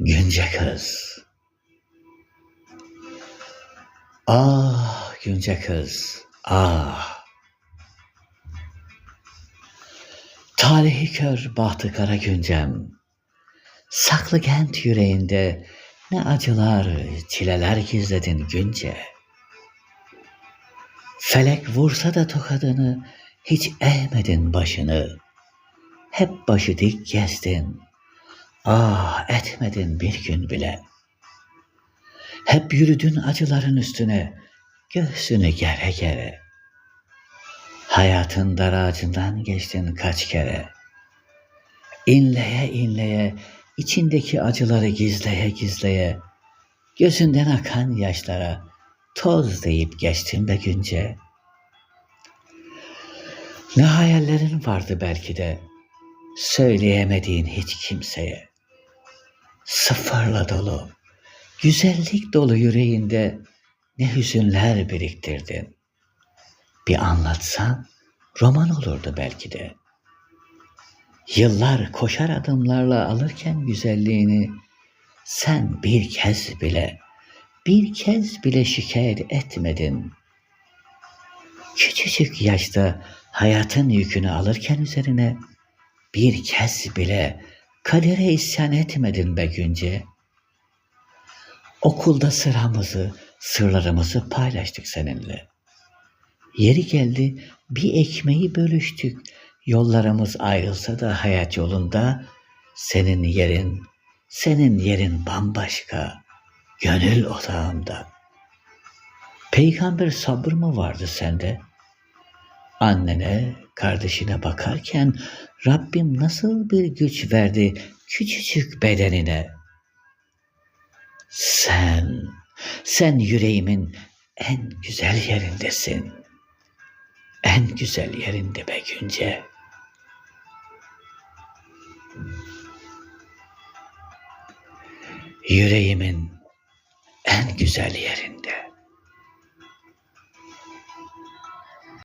Günce kız. Ah Günce kız. Ah. Talihi kör bahtı kara güncem. Saklı kent yüreğinde ne acılar, çileler gizledin günce. Felek vursa da tokadını hiç eğmedin başını. Hep başı dik gezdin. Ah etmedin bir gün bile. Hep yürüdün acıların üstüne, göğsünü gere gere. Hayatın daracından geçtin kaç kere. İnleye inleye, içindeki acıları gizleye gizleye, gözünden akan yaşlara toz deyip geçtin be günce. Ne hayallerin vardı belki de, söyleyemediğin hiç kimseye. Sıfırla dolu, güzellik dolu yüreğinde ne hüzünler biriktirdin. Bir anlatsan roman olurdu belki de. Yıllar koşar adımlarla alırken güzelliğini sen bir kez bile, bir kez bile şikayet etmedin. Küçücük yaşta hayatın yükünü alırken üzerine bir kez bile kadere isyan etmedin be günce. Okulda sıramızı, sırlarımızı paylaştık seninle. Yeri geldi bir ekmeği bölüştük. Yollarımız ayrılsa da hayat yolunda senin yerin, senin yerin bambaşka. Gönül odağımda. Peygamber sabır mı vardı sende? Annene, kardeşine bakarken Rabbim nasıl bir güç verdi küçücük bedenine. Sen, sen yüreğimin en güzel yerindesin. En güzel yerinde be günce. Yüreğimin en güzel yerinde.